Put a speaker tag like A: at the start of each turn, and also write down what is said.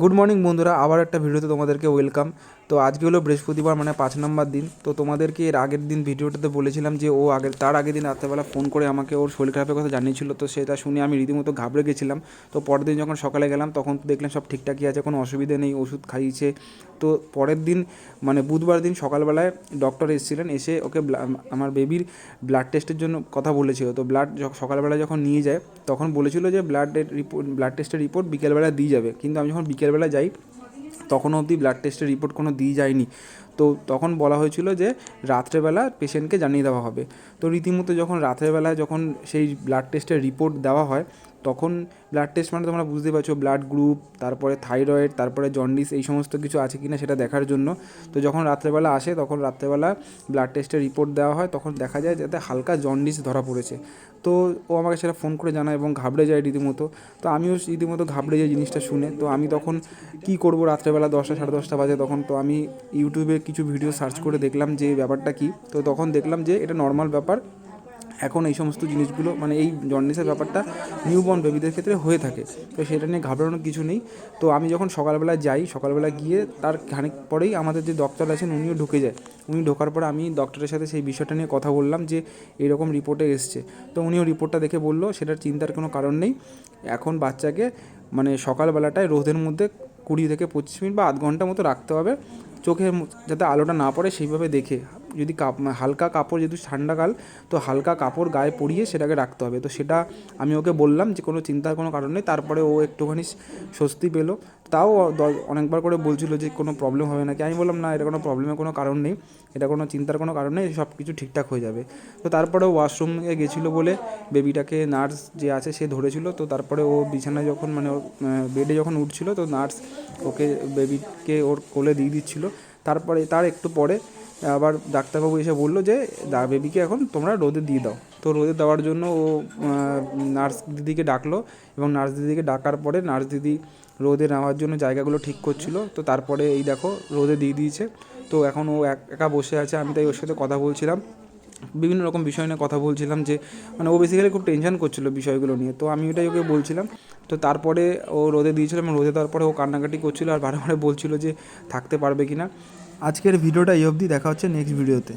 A: Good morning বন্ধুরা। আবার একটা ভিডিওতে তোমাদেরকে ওয়েলকাম তো আজকে হলো বৃহস্পতিবার মানে পাঁচ নম্বর দিন। তো তোমাদেরকে এর আগের দিন ভিডিওটাতে বলেছিলাম যে, ও আগের, তার আগের দিন রাত্রেবেলা ফোন করে আমাকে ওর শরীর খারাপের কথা জানিয়েছিল। তো সেটা শুনে আমি রীতিমতো ঘাবড়ে গেছিলাম। তো পরের দিন যখন সকালে গেলাম, তখন তো দেখলাম সব ঠিকঠাকই আছে, কোনো অসুবিধে নেই, ওষুধ খাইয়েছে। তো পরের দিন মানে বুধবার দিন সকালবেলায় ডক্টর এসেছিলেন, এসে ওকে আমার বেবির ব্লাড টেস্টের জন্য কথা বলেছিল। তো ব্লাড সকালবেলা যখন নিয়ে যায়, তখন বলেছিল যে ব্লাডের রিপোর্ট ব্লাড টেস্টের রিপোর্ট বিকেলবেলা দিয়ে যাবে। কিন্তু আমি যখন বিকেলবেলা যাই তখন অবধি ব্লাড টেস্টের রিপোর্ট কোনো দিয়ে যায়নি। তো তখন বলা হয়েছিল যে রাত্রেবেলা পেশেন্টকে জানিয়ে দেওয়া হবে। তো রীতিমতো যখন রাত্রেবেলা যখন সেই ব্লাড টেস্টের রিপোর্ট দেওয়া হয়, তখন ব্লাড টেস্ট মানে তোমরা বুঝতে পারছ ব্লাড গ্রুপ তারপরে থাইরয়েড তারপরে জন্ডিস এই সমস্ত কিছু আছে কিনা সেটা দেখার জন্য। তো যখন রাত্রেবেলা আসে, তখন রাত্রেবেলা ব্লাড টেস্টের রিপোর্ট দেওয়া হয়, তখন দেখা যায় যাতে হালকা জন্ডিস ধরা পড়েছে। তো ও আমাকে সেটা ফোন করে জানায় এবং ঘাবড়ে যায় রীতিমতো। তো আমিও রীতিমতো ঘাবড়ে যাই জিনিসটা শুনে। তো আমি তখন কি করব রাত্রেবেলা দশটা সাড়ে দশটা বাজে তখন তো আমি ইউটিউবে কিছু ভিডিও সার্চ করে দেখলাম যে ব্যাপারটা কী। তো তখন দেখলাম যে এটা নর্মাল ব্যাপার। এখন এই সমস্ত জিনিসগুলো মানে এই জন্ডিসের ব্যাপারটা নিউবর্ন বেবিদের ক্ষেত্রে হয়ে থাকে। তো সেটা নিয়ে ঘাবড়ানোর কিছু নেই। তো আমি যখন সকালবেলা যাই, সকালবেলা গিয়ে তার খানিক পরেই আমাদের যে ডক্টর আছেন, উনিও ঢুকে যায়। উনি ঢোকার পর আমি ডক্টরের সাথে সেই বিষয়টা নিয়ে কথা বললাম যে এরকম রিপোর্টে এসছে। তো উনিও রিপোর্টটা দেখে বলল, সেটার চিন্তার কোনো কারণ নেই। এখন বাচ্চাকে মানে সকালবেলাটায় রোদের মধ্যে কুড়ি থেকে পঁচিশ মিনিট বা আধ ঘণ্টা মতো রাখতে হবে। চোখের যাতে আলোটা না পড়ে সেইভাবে দেখে। যদি কাপ হালকা কাপড় যেহেতু ঠান্ডাকাল তো হালকা কাপড় গায়ে পরিয়ে সেটাকে রাখতে হবে। তো সেটা আমি ওকে বললাম যে কোনো চিন্তার কোনো কারণ নেই, তারপরে ও একটুখানি স্বস্তি পেল। তাও অনেকবার করে বলছিল যে কোনো প্রবলেম হবে নাকি? আমি বললাম, না, এটা কোনো প্রবলেমের কোনো কারণ নেই, এটা কোনো চিন্তার কোনো কারণ নেই, সব কিছু ঠিকঠাক হয়ে যাবে। তো তারপরে ওয়াশরুমে গেছিল বলে বেবিটাকে নার্স যে আছে সে ধরেছিল। তো তারপরে ও বিছানায় যখন মানে ওর বেডে যখন উঠছিল, তো নার্স ওকে, বেবিকে ওর কোলে দিয়ে দিচ্ছিল। তারপরে, তার একটু পরে আবার ডাক্তারবাবু এসে বলল যে, দা বেবিকে এখন তোমরা রোদে দিয়ে দাও। তো রোদে দেওয়ার জন্য ও নার্স দিদিকে ডাকলো এবং নার্স দিদিকে ডাকার পরে নার্স দিদি রোদে নেওয়ার জন্য জায়গাগুলো ঠিক করছিল। তো তারপরে এই দেখো, রোদে দিয়ে দিয়েছে। তো এখন ও এক বসে আছে, আমি তাই ওর সাথে কথা বলছিলাম। বিভিন্ন রকম বিষয় নিয়ে কথা বলছিলাম যে মানে ও বেসিক্যালি খুব টেনশন করছিল বিষয়গুলো নিয়ে। তো আমি ওটাই ওকে বলছিলাম। তো তারপরে ও রোদে দিয়েছিল এবং রোদে দেওয়ার পরে ও কান্নাকাটি করছিল আর বারে বারে বলছিল যে, থাকতে পারবে কি না আজকের ভিডিওটা এই অবধি দেখা হচ্ছে নেক্সট ভিডিওতে